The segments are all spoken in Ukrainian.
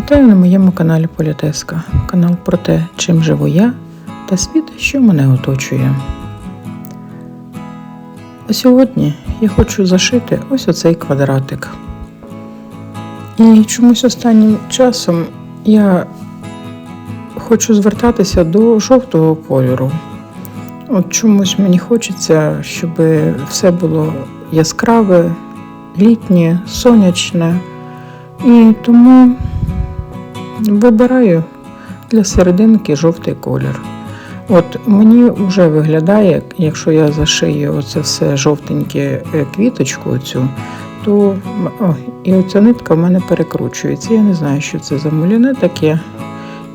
Вітаю на моєму каналі Політеска. Канал про те, чим живу я та світ, що мене оточує. А сьогодні я хочу зашити ось оцей квадратик. І чомусь останнім часом я хочу звертатися до жовтого кольору. От чомусь мені хочеться, щоб все було яскраве, літнє, сонячне. І тому вибираю для серединки жовтий колір. От мені вже виглядає, якщо я зашию оце все жовтеньке е, квіточку оцю, то о, і оця нитка в мене перекручується. Я не знаю, що це за муліне таке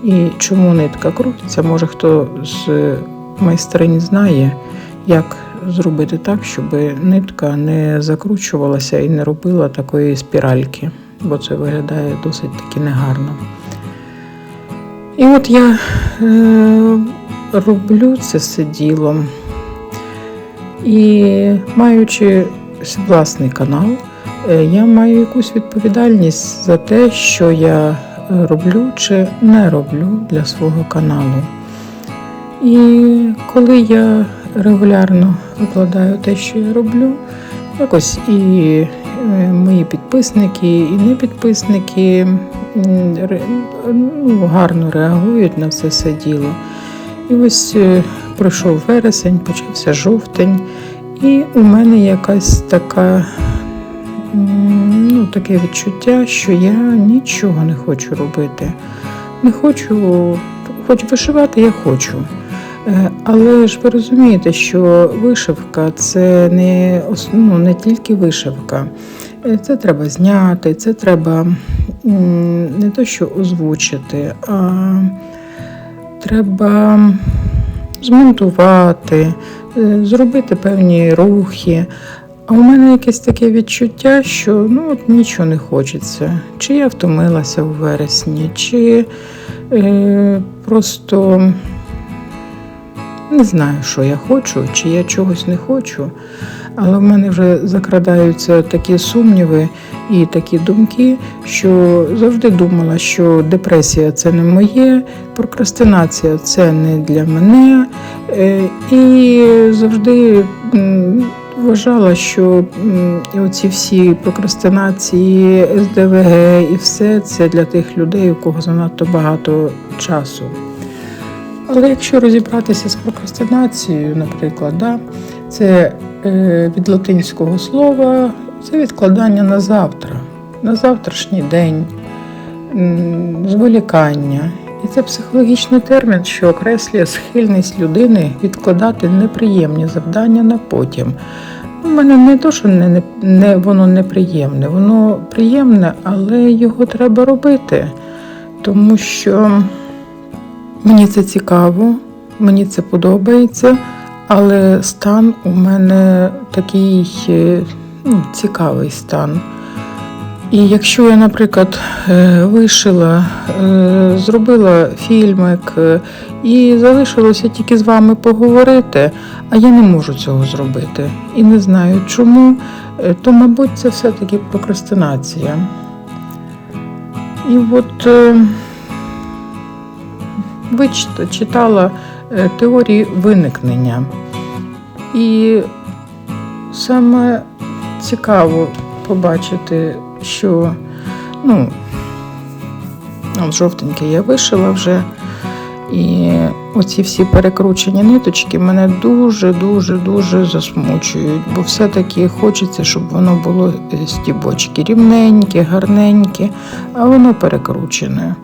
і чому нитка крутиться. Може хто з майстринь знає, як зробити так, щоб нитка не закручувалася і не робила такої спіральки, бо це виглядає досить таки негарно. І от я е, роблю це все діло. І маючи власний канал, е, я маю якусь відповідальність за те, що я роблю чи не роблю для свого каналу. І коли я регулярно викладаю те, що я роблю, якось і е, мої підписники, і не підписники м, ре- ну, гарно реагують на все це діло. І ось е, пройшов вересень, почався жовтень, і у мене якась така ну, таке відчуття, що я нічого не хочу робити. Не хочу, хоч вишивати я хочу. Е, Але ж ви розумієте, що вишивка це не, ну, не тільки вишивка. Е, Це треба зняти, це треба не то, що озвучити, а треба змонтувати, е, зробити певні рухи. А у мене якесь таке відчуття, що ну, от нічого не хочеться. Чи я втомилася у вересні, чи е, просто не знаю, що я хочу, чи я чогось не хочу. Але в мене вже закрадаються такі сумніви і такі думки, що завжди думала, що депресія це не моє, прокрастинація це не для мене. Е, І завжди вважала, що оці всі прокрастинації, СДВГ і все це для тих людей, у кого занадто багато часу. Але якщо розібратися з прокрастинацією, наприклад, да, це е, від латинського слова, це відкладання на завтра, на завтрашній день, зволікання. І це психологічний термін, що окреслює схильність людини відкладати неприємні завдання на потім. У мене не то, що не, не, воно неприємне, воно приємне, але його треба робити, тому що. Мені це цікаво, мені це подобається, але стан у мене такий е, ну, цікавий стан. І якщо я, наприклад, е, вишила, е, зробила фільмик і залишилося тільки з вами поговорити, а я не можу цього зробити і не знаю чому, то, мабуть, це все-таки прокрастинація. І от. Вичит- читала е, теорії виникнення. І саме цікаво побачити, що ну, жовтеньке я вишила вже. І оці всі перекручені ниточки мене дуже-дуже дуже засмучують, бо все-таки хочеться, щоб воно було е, стібочки рівненькі, гарненькі, а воно перекручене.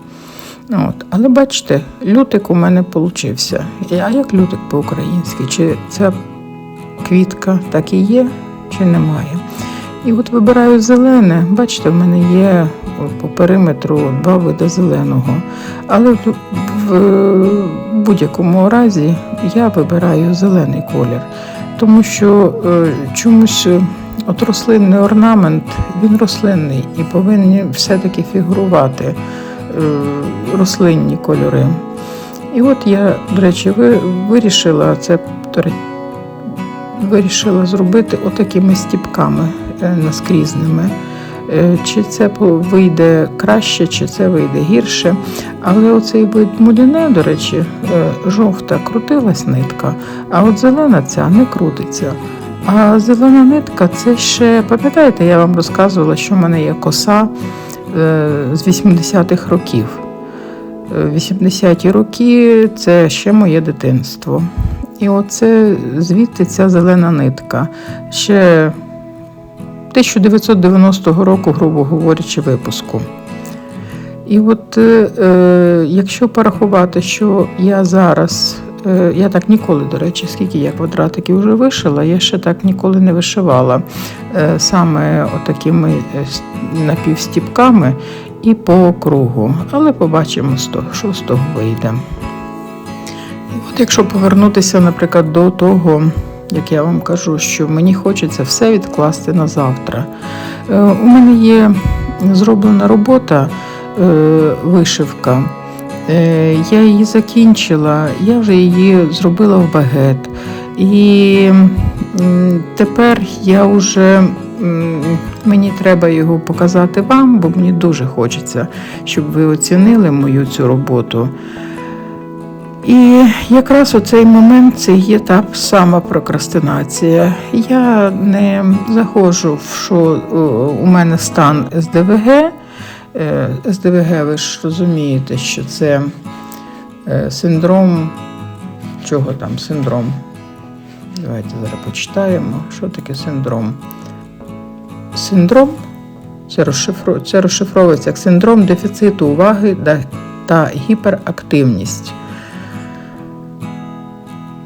От. Але бачите, лютик у мене получився. А як лютик по-українськи? Чи ця квітка так і є, чи немає? І от вибираю зелене. Бачите, в мене є по периметру два види зеленого. Але в, в будь-якому разі я вибираю зелений колір, тому що е, чомусь е, от рослинний орнамент, він рослинний і повинен все-таки фігурувати е, рослинні кольори. І от я, до речі, вирішила це вирішила зробити отакими стіпками е, наскрізними. е, чи це вийде краще, чи це вийде гірше. Але оцей вид муліне, до речі, е, жовта крутилась нитка, а от зелена ця не крутиться. А зелена нитка це ще, пам'ятаєте, я вам розказувала, що в мене є коса е, з 80-х років. Е, 80-ті роки це ще моє дитинство. І оце звідти ця зелена нитка. Ще 1990 року, грубо говорячи, випуску. І от е, е, якщо порахувати, що я зараз, е, я так ніколи, до речі, скільки я квадратиків вже вишила, я ще так ніколи не вишивала е, саме отакими е, напівстіпками і по кругу. Але побачимо, що з того вийде. От якщо повернутися, наприклад, до того, як я вам кажу, що мені хочеться все відкласти на завтра. Е, У мене є зроблена робота, е, вишивка. Е, Я її закінчила, я вже її зробила в багет. І тепер я вже мені треба його показати вам, бо мені дуже хочеться, щоб ви оцінили мою цю роботу. І якраз у цей момент це є та сама прокрастинація. Я не заходжу що е, у мене стан СДВГ. СДВГ, ви ж розумієте, що це е, синдром. Чого там синдром? Давайте зараз почитаємо, що таке синдром. Синдром це, розшифру... це розшифровується як синдром дефіциту уваги та гіперактивність.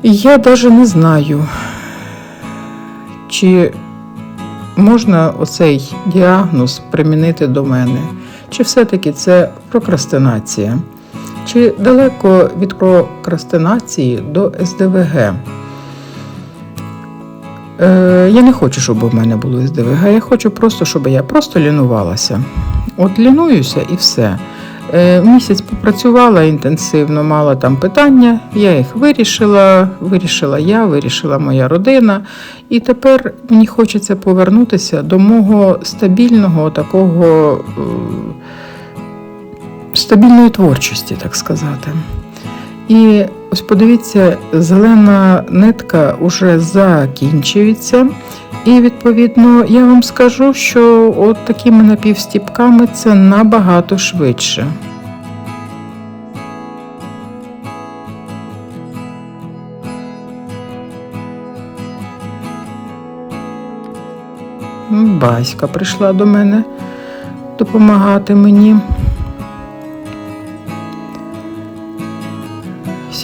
Я навіть не знаю, чи можна оцей діагноз примінити до мене, чи все-таки це прокрастинація, чи далеко від прокрастинації до СДВГ. Е, я не хочу, щоб у мене було СДВГ, я хочу просто, щоб я просто лінувалася. От лінуюся і все. Е, Місяць попрацювала інтенсивно, мала там питання, я їх вирішила, вирішила я, вирішила моя родина. І тепер мені хочеться повернутися до мого стабільного такого е, стабільної творчості, так сказати. І ось подивіться, зелена нитка вже закінчується. І відповідно я вам скажу, що от такими напівстіпками це набагато швидше. Баська прийшла до мене допомагати мені.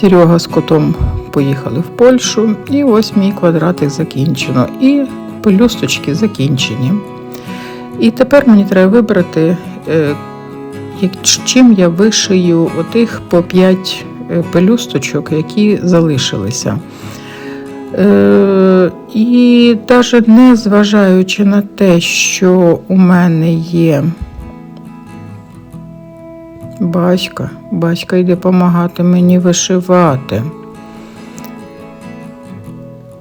Серега з котом поїхали в Польщу, і ось мій квадратик закінчено. І пелюсточки закінчені. І тепер мені треба вибрати, е, чим я вишию отих по 5 пелюсточок, які залишилися. Е, і навіть не зважаючи на те, що у мене є батька, батька йде допомагати мені вишивати.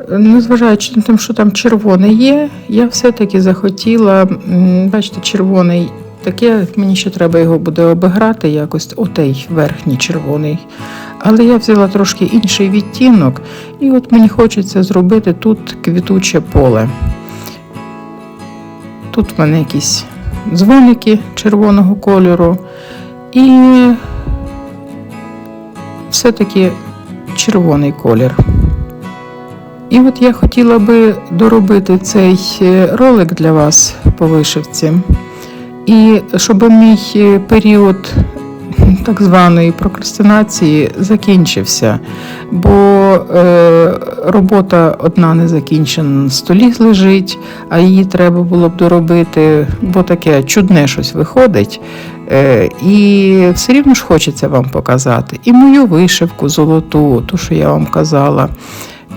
Незважаючи на те, що там червоне є, я все-таки захотіла, бачите, червоний таке, мені ще треба його буде обіграти якось, отей верхній червоний. Але я взяла трошки інший відтінок, і от мені хочеться зробити тут квітуче поле. Тут в мене якісь дзвоники червоного кольору, і все-таки червоний колір. І от я хотіла би доробити цей е, ролик для вас по вишивці. І щоб мій е, період так званої прокрастинації закінчився, бо е, робота одна не закінчена на столі лежить, а її треба було б доробити, бо таке чудне щось виходить. Е, і все рівно ж хочеться вам показати. І мою вишивку золоту, ту, що я вам казала,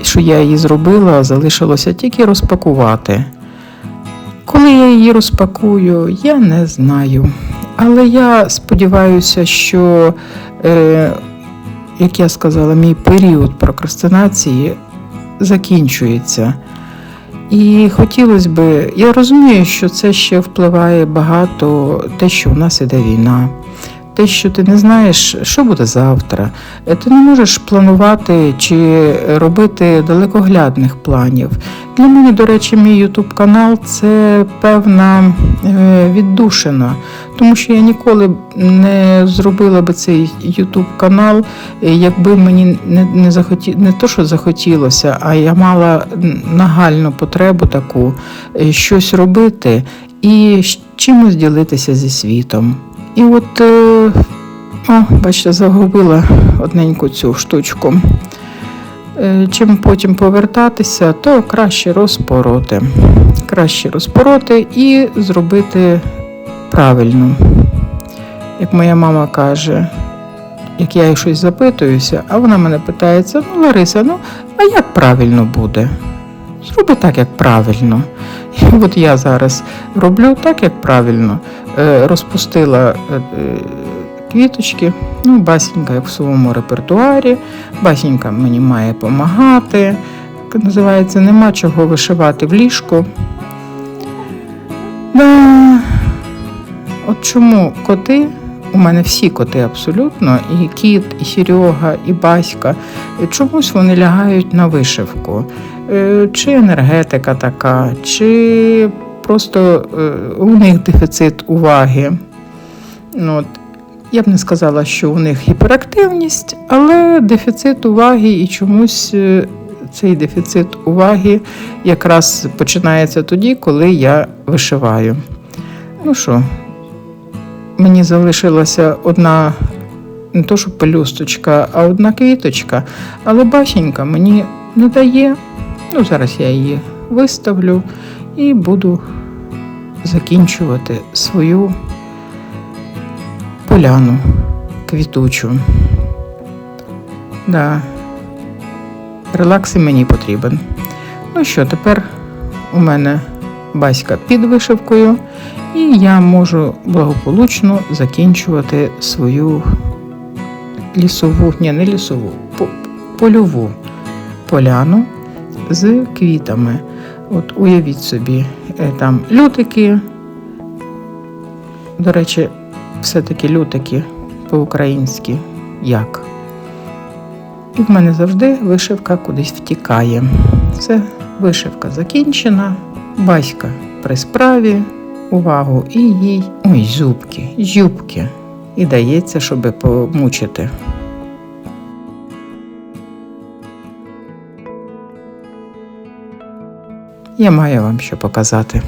що я її зробила, залишилося тільки розпакувати. Коли я її розпакую, я не знаю. Але я сподіваюся, що, е, як я сказала, мій період прокрастинації закінчується. І хотілося би, я розумію, що це ще впливає багато те, що у нас іде війна, те, що ти не знаєш, що буде завтра. Е, Ти не можеш планувати чи робити далекоглядних планів. Для мене, до речі, мій YouTube канал це певна е, віддушина, тому що я ніколи не зробила би цей YouTube канал, е, якби мені не, не захоті... не то, що захотілося, а я мала нагальну потребу таку щось робити і чимось ділитися зі світом. І от, е, о, бачите, загубила одненьку цю штучку. Е, Чим потім повертатися, то краще розпороти. Краще розпороти і зробити правильно. Як моя мама каже, як я їй щось запитуюся, а вона мене питається: ну, Лариса, ну а як правильно буде? Зроби так, як правильно. І от я зараз роблю так, як правильно. Е, Розпустила е, е, квіточки, ну, басенька як в своєму репертуарі, басенька мені має допомагати. Називається Нема чого вишивати в ліжку. Да. От чому коти, у мене всі коти абсолютно, і кіт, і Серега, і Баська, чомусь вони лягають на вишивку. Е, Чи енергетика така, чи просто е, у них дефіцит уваги. Ну, от, я б не сказала, що у них гіперактивність, але дефіцит уваги і чомусь е, цей дефіцит уваги якраз починається тоді, коли я вишиваю. Ну що, мені залишилася одна, не то що пелюсточка, а одна квіточка, але башенька мені не дає. Ну, зараз я її виставлю і буду закінчувати свою поляну квітучу. Да. Релакс мені потрібен. Ну що, тепер у мене баська під вишивкою, і я можу благополучно закінчувати свою лісову, ні, не лісову, польову поляну з квітами. От уявіть собі, е, там лютики. До речі, все-таки лютики по-українськи як. І в мене завжди вишивка кудись втікає. Все, вишивка закінчена, батька при справі, увагу і їй. Ой, зубки, юбки. І дається, щоби помучити. Я маю вам що показати.